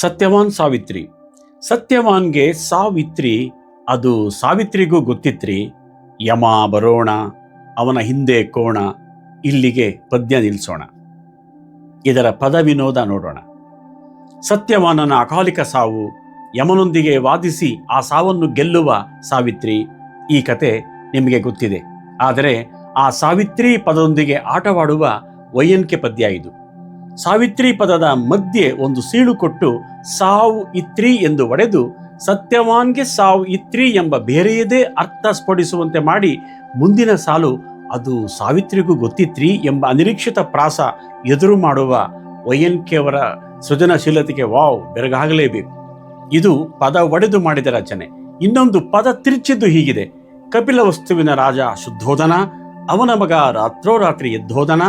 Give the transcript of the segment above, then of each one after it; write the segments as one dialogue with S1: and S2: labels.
S1: ಸತ್ಯವಾನ್ ಸಾವಿತ್ರಿ. ಸತ್ಯವಾನ್ಗೆ ಸಾವಿತ್ರಿ, ಅದು ಸಾವಿತ್ರಿಗೂ ಗೊತ್ತಿತ್ರಿ. ಯಮ ಬರೋಣ, ಅವನ ಹಿಂದೆ ಕೋಣ, ಇಲ್ಲಿಗೆ ಪದ್ಯ ನಿಲ್ಲಿಸೋಣ ಇದರ ಪದ ವಿನೋದ ನೋಡೋಣ. ಸತ್ಯವಾನನ ಅಕಾಲಿಕ ಸಾವು, ಯಮನೊಂದಿಗೆ ವಾದಿಸಿ ಆ ಸಾವನ್ನು ಗೆಲ್ಲುವ ಸಾವಿತ್ರಿ, ಈ ಕತೆ ನಿಮಗೆ ಗೊತ್ತಿದೆ. ಆದರೆ ಆ ಸಾವಿತ್ರಿ ಪದದೊಂದಿಗೆ ಆಟವಾಡುವ ವೈಯನ್ಕೆ ಪದ್ಯ ಇದು. ಸಾವಿತ್ರಿ ಪದದ ಮಧ್ಯೆ ಒಂದು ಸೀಳು ಕೊಟ್ಟು ಸಾವು ಇತ್ರಿ ಎಂದು ಒಡೆದು ಸತ್ಯವಾನ್ಗೆ ಸಾವು ಇತ್ರಿ ಎಂಬ ಬೇರೆಯದೇ ಅರ್ಥ ಸ್ಫೋಟಿಸುವಂತೆ ಮಾಡಿ ಮುಂದಿನ ಸಾಲು ಅದು ಸಾವಿತ್ರಿಗೂ ಗೊತ್ತಿತ್ರಿ ಎಂಬ ಅನಿರೀಕ್ಷಿತ ಪ್ರಾಸ ಎದುರು ಮಾಡುವ ವೈಯನ್ಕೆಯವರ ಸೃಜನಶೀಲತೆಗೆ ವಾವ್, ಬೆರಗಾಗಲೇಬೇಕು. ಇದು ಪದ ಒಡೆದು ಮಾಡಿದ ರಚನೆ. ಇನ್ನೊಂದು ಪದ ತಿರುಚಿದ್ದು ಹೀಗಿದೆ. ಕಪಿಲ ವಸ್ತುವಿನ ರಾಜ ಶುದ್ಧೋಧನ, ಅವನ ಮಗ ರಾತ್ರೋರಾತ್ರಿ ಎದ್ದೋದನ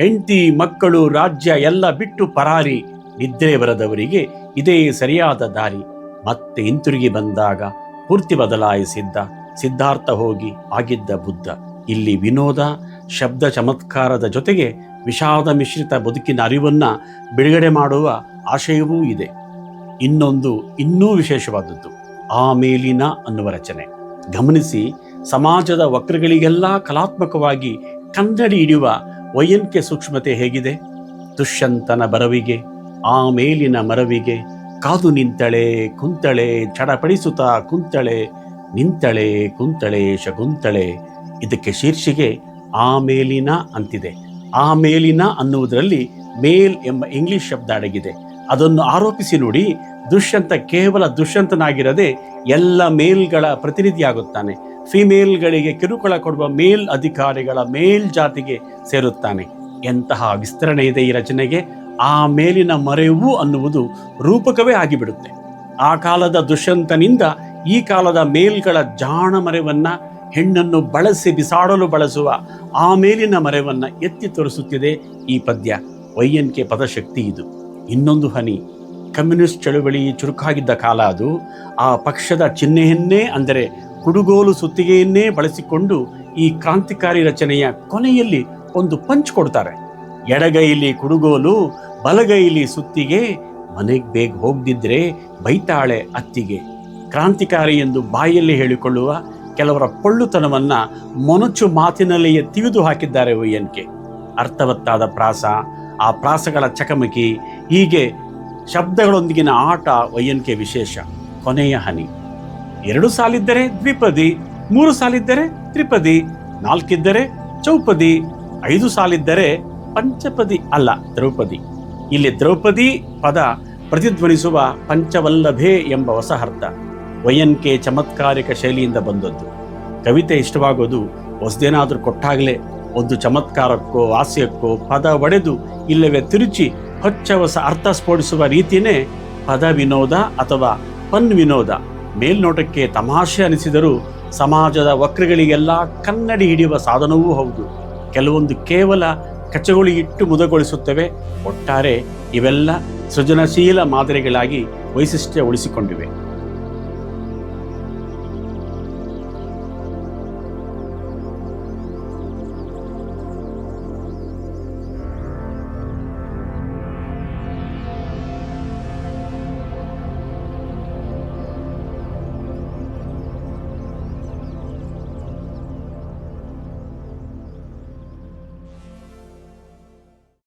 S1: ಹೆಂಡತಿ, ಮಕ್ಕಳು, ರಾಜ್ಯ ಎಲ್ಲ ಬಿಟ್ಟು ಪರಾರಿ ನಿದ್ರೆ ಬರದವರಿಗೆ ಇದೇ ಸರಿಯಾದ ದಾರಿ. ಮತ್ತೆ ಹಿಂತಿರುಗಿ ಬಂದಾಗ ಪೂರ್ತಿ ಬದಲಾಯಿಸಿದ್ದ ಸಿದ್ಧಾರ್ಥ ಹೋಗಿ ಆಗಿದ್ದ ಬುದ್ಧ. ಇಲ್ಲಿ ವಿನೋದ, ಶಬ್ದ ಚಮತ್ಕಾರದ ಜೊತೆಗೆ ವಿಷಾದ ಮಿಶ್ರಿತ ಬದುಕಿನ ಅರಿವನ್ನು ಬಿಡುಗಡೆ ಮಾಡುವ ಆಶಯವೂ ಇದೆ. ಇನ್ನೊಂದು ಇನ್ನೂ ವಿಶೇಷವಾದದ್ದು, ಆ ಮೇಲಿನ ಅನ್ನುವ ರಚನೆ. ಗಮನಿಸಿ, ಸಮಾಜದ ವಕ್ರಗಳಿಗೆಲ್ಲ ಕಲಾತ್ಮಕವಾಗಿ ಕನ್ನಡಿ ಹಿಡಿಯುವ ವೈಯನ್ಕೆ ಸೂಕ್ಷ್ಮತೆ ಹೇಗಿದೆ? ದುಷ್ಯಂತನ ಬರವಿಗೆ, ಆ ಮೇಲಿನ ಮರವಿಗೆ, ಕಾದು ನಿಂತಳೆ, ಕುಂತಳೆ, ಚಡಪಡಿಸುತ್ತಾ ಕುಂತಳೆ, ನಿಂತಳೆ, ಕುಂತಳೆ, ಶಗುಂತಳೆ, ಇದಕ್ಕೆ ಶೀರ್ಷಿಕೆ ಆ ಮೇಲಿನ ಅಂತಿದೆ. ಆ ಮೇಲಿನ ಅನ್ನುವುದರಲ್ಲಿ ಮೇಲ್ ಎಂಬ ಇಂಗ್ಲಿಷ್ ಶಬ್ದ ಅಡಗಿದೆ. ಅದನ್ನು ಆರೋಪಿಸಿ ನೋಡಿ, ದುಷ್ಯಂತ ಕೇವಲ ದುಷ್ಯಂತನಾಗಿರದೆ ಎಲ್ಲ ಮೇಲ್ಗಳ ಪ್ರತಿನಿಧಿಯಾಗುತ್ತಾನೆ. ಫಿಮೇಲ್ಗಳಿಗೆ ಕಿರುಕುಳ ಕೊಡುವ ಮೇಲ್ ಅಧಿಕಾರಿಗಳ ಮೇಲ್ ಜಾತಿಗೆ ಸೇರುತ್ತಾನೆ. ಎಂತಹ ವಿಸ್ತರಣೆ ಇದೆ ಈ ರಚನೆಗೆ, ಆ ಮೇಲಿನ ಮರೆವು ಅನ್ನುವುದು ರೂಪಕವೇ ಆಗಿಬಿಡುತ್ತೆ. ಆ ಕಾಲದ ದುಷ್ಯಂತನಿಂದ ಈ ಕಾಲದ ಮೇಲ್ಗಳ ಜಾಣ ಮರೆವನ್ನು, ಹೆಣ್ಣನ್ನು ಬಳಸಿ ಬಿಸಾಡಲು ಬಳಸುವ ಆ ಮೇಲಿನ ಮರೆವನ್ನು ಎತ್ತಿ ತೋರಿಸುತ್ತಿದೆ ಈ ಪದ್ಯ. ವೈಯನ್ಕೆ ಪದಶಕ್ತಿ ಇದು. ಇನ್ನೊಂದು ಹನಿ. ಕಮ್ಯುನಿಸ್ಟ್ ಚಳುವಳಿ ಚುರುಕಾಗಿದ್ದ ಕಾಲ ಅದು. ಆ ಪಕ್ಷದ ಚಿಹ್ನೆಯನ್ನೇ ಅಂದರೆ ಕುಡುಗೋಲು ಸುತ್ತಿಗೆಯನ್ನೇ ಬಳಸಿಕೊಂಡು ಈ ಕ್ರಾಂತಿಕಾರಿ ರಚನೆಯ ಕೊನೆಯಲ್ಲಿ ಒಂದು ಪಂಚ್ ಕೊಡ್ತಾರೆ. ಎಡಗೈಲಿ ಕುಡುಗೋಲು, ಬಲಗೈಲಿ ಸುತ್ತಿಗೆ, ಮನೆಗೆ ಬೇಗ ಹೋಗ್ದಿದ್ರೆ ಬೈತಾಳೆ ಅತ್ತಿಗೆ. ಕ್ರಾಂತಿಕಾರಿ ಎಂದು ಬಾಯಲ್ಲಿ ಹೇಳಿಕೊಳ್ಳುವ ಕೆಲವರ ಪೊಳ್ಳುತನವನ್ನ ಮೊನಚು ಮಾತಿನಲ್ಲಿಯೇ ತಿವಿದು ಹಾಕಿದ್ದಾರೆ ಒಯ್ಯನ್ಕೆ ಅರ್ಥವತ್ತಾದ ಪ್ರಾಸ, ಆ ಪ್ರಾಸಗಳ ಚಕಮಕಿ, ಹೀಗೆ ಶಬ್ದಗಳೊಂದಿಗಿನ ಆಟ ಒಯ್ಯನ್ಕೆ ವಿಶೇಷ? ಕೊನೆಯ ಹನಿ. ಎರಡು ಸಾಲಿದ್ದರೆ ದ್ವಿಪದಿ, ಮೂರು ಸಾಲಿದ್ದರೆ ತ್ರಿಪದಿ, ನಾಲ್ಕಿದ್ದರೆ ಚೌಪದಿ, ಐದು ಸಾಲಿದ್ದರೆ ಪಂಚಪದಿ ಅಲ್ಲ, ದ್ರೌಪದಿ. ಇಲ್ಲಿ ದ್ರೌಪದಿ ಪದ ಪ್ರತಿಧ್ವನಿಸುವ ಪಂಚವಲ್ಲಭೆ ಎಂಬ ಹೊಸ ಅರ್ಥ ವಯನ್ಕೆ ಚಮತ್ಕಾರಿಕ ಶೈಲಿಯಿಂದ ಬಂದದ್ದು. ಕವಿತೆ ಇಷ್ಟವಾಗೋದು ಹೊಸದೇನಾದರೂ ಕೊಟ್ಟಾಗಲೇ ಒಂದು ಚಮತ್ಕಾರಕ್ಕೋ, ಹಾಸ್ಯಕ್ಕೋ ಪದ ಒಡೆದು ಇಲ್ಲವೇ ತಿರುಚಿ ಹೊಚ್ಚ ಹೊಸ ಅರ್ಥ ಸ್ಫೋಟಿಸುವ ರೀತಿಯೇ ಪದ ವಿನೋದ ಅಥವಾ ಪನ್ ವಿನೋದ ಮೇಲ್ನೋಟಕ್ಕೆ ತಮಾಷೆ ಅನಿಸಿದರೂ ಸಮಾಜದ ವಕ್ರಗಳಿಗೆಲ್ಲ ಕನ್ನಡಿ ಹಿಡಿಯುವ ಸಾಧನವೂ ಹೌದು. ಕೆಲವೊಂದು ಕೇವಲ ಕಚಗುಳಿ ಇಟ್ಟು ಮುದಗೊಳಿಸುತ್ತವೆ, ಒಟ್ಟಾರೆ ಇವೆಲ್ಲ ಸೃಜನಶೀಲ ಮಾದರಿಗಳಾಗಿ ವೈಶಿಷ್ಟ್ಯ ಉಳಿಸಿಕೊಂಡಿವೆ.